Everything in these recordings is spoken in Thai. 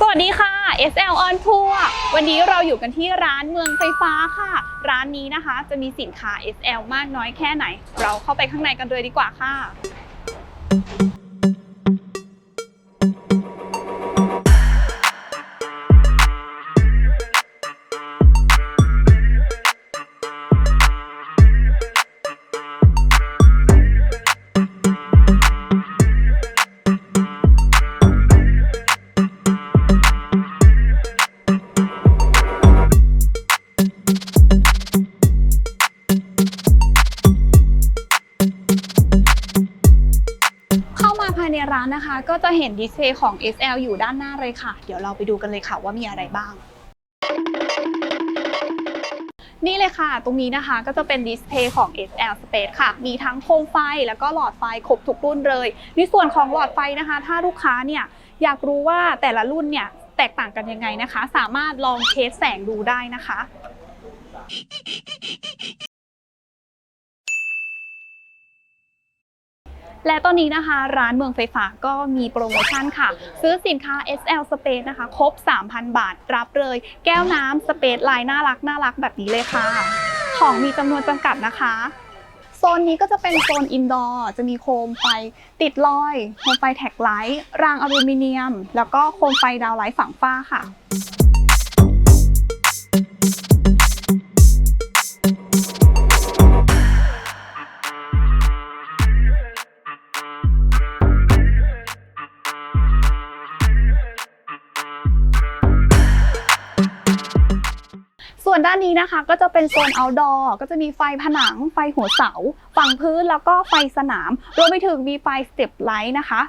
สวัสดีค่ะ SL on Tour วันนี้เราอยู่กันที่ร้านเมืองไฟฟ้าค่ะ ร้านนี้นะคะจะมีสินค้า SL มากน้อยแค่ไหน เราเข้าไปข้างในกันเลยดีกว่าค่ะ ในร้านนะคะ ก็จะเห็นดิสเพย์ของ SL อยู่ด้านหน้าเลยค่ะ เดี๋ยวเราไปดูกันเลยค่ะว่ามีอะไรบ้าง นี่เลยค่ะ ตรงนี้นะคะก็จะเป็นดิสเพย์ของ SL Space ค่ะ มีทั้งโคมไฟแล้วก็หลอดไฟครบทุกรุ่นเลย ในส่วนของหลอดไฟนะคะ ถ้าลูกค้าเนี่ยอยากรู้ว่าแต่ละรุ่นเนี่ยแตกต่างกันยังไงนะคะ สามารถลองเทสแสงดูได้นะคะ และตอนนี้นะคะ ร้านเมืองไฟฟ้าก็มีโปรโมชั่นค่ะ ซื้อสินค้า SL Space นะคะ ครบ 3,000 บาท รับเลย แก้วน้ำสเปซลายน่ารักน่ารักแบบนี้เลยค่ะ ของมีจำนวนจำกัดนะคะโซนนี้ก็จะเป็นโซนอินดอร์ จะมีโคมไฟติดลอย โคมไฟแท็กไลท์ รางอลูมิเนียม แล้วก็โคมไฟดาวไลท์ฝั่งฟ้าค่ะ ส่วนด้านนี้นะคะก็จะเป็นโซน outdoor ก็จะมีไฟผนัง ไฟหัวเสา ฝั่งพื้นแล้วก็ไฟสนาม รวมไปถึงมีไฟสเต็ปไลท์นะคะ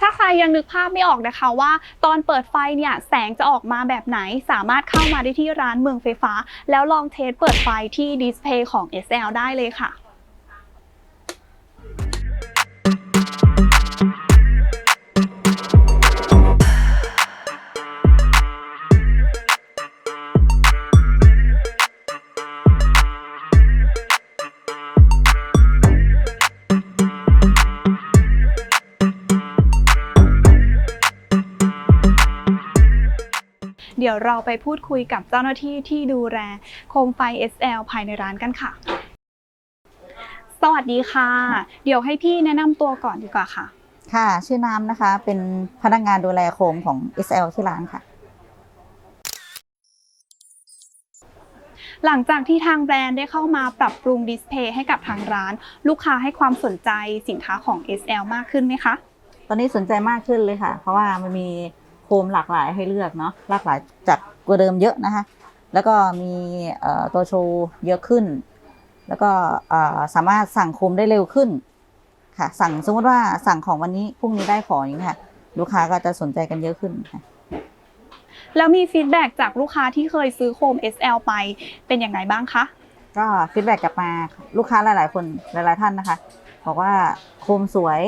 ถ้าใครยังนึกภาพไม่ออกนะคะว่า ตอนเปิดไฟเนี่ยแสงจะออกมาแบบไหน สามารถเข้ามาได้ที่ร้านเมืองไฟฟ้า แล้วลองเทสเปิดไฟที่ดิสเพย์ของ SL ได้เลยค่ะ เดี๋ยวเราไปพูดคุยกับเจ้าหน้าที่ที่ดูแลโคมไฟ SL ภายในร้านกันค่ะ สวัสดีค่ะ เดี๋ยวให้พี่แนะนำตัวก่อนดีกว่าค่ะ ค่ะ ชื่อน้ำนะคะเป็นพนักงานดูแลโคมของ SL ที่ร้านค่ะ หลังจากที่ทางแบรนด์ได้เข้ามาปรับปรุงดิสเพย์ให้กับทางร้าน ลูกค้าให้ความสนใจสินค้าของ SL มากขึ้นไหมคะ ตอนนี้สนใจมากขึ้นเลยค่ะ เพราะว่ามันมี โคมหลากหลายให้เลือกเนาะหลากหลายจากกว่าเดิมเยอะนะคะ แล้วก็มีเอ่อตัวโชว์เยอะขึ้น แล้วก็เอ่อสามารถสั่งโคมได้เร็วขึ้นค่ะ สั่งสมมติว่าสั่งของวันนี้พรุ่งนี้ได้ของอย่างนี้ค่ะ ลูกค้าก็จะสนใจกันเยอะขึ้นค่ะแล้วมีฟีดแบ็กจากลูกค้าที่เคยซื้อโคม SL ไปเป็นอย่างไรบ้างคะก็ฟีดแบ็กกลับมาลูกค้าหลาย ๆ คนหลาย ๆ ท่านนะคะ บอกว่าโคมสวย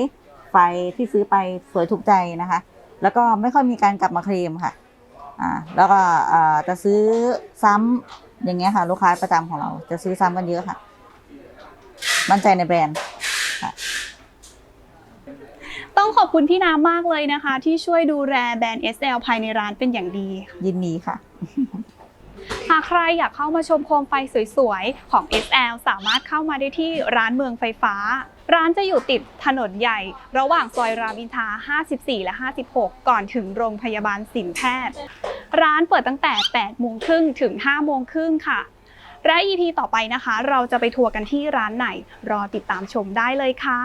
ไฟที่ซื้อไปสวยถูกใจนะคะ แล้วก็ไม่ค่อยมีการกลับมาเคลมค่ะอ่าแล้วก็อ่าจะซื้อซ้ำอย่างเงี้ยค่ะ ลูกค้าประจำของเรา จะซื้อซ้ำกันเยอะค่ะ มั่นใจในแบรนด์ต้องขอบคุณพี่น้ำมากเลยนะคะ ที่ช่วยดูแลแบรนด์ SL ภายในร้านเป็นอย่างดีค่ะยินดีค่ะ หากใครอยากเข้ามาชมโคมไฟสวยๆ ของ SL สามารถเข้ามาได้ที่ร้านเมืองไฟฟ้า ร้านจะอยู่ติดถนนใหญ่ ระหว่างซอยรามอินทรา54 และ 56 ก่อนถึงโรงพยาบาลสินแพทย์ ร้านเปิดตั้งแต่ 8 โมงครึ่งถึง 5 โมงครึ่งค่ะ และ EP ต่อไปนะคะ เราจะไปทัวร์กันที่ร้านไหน รอติดตามชมได้เลยค่ะ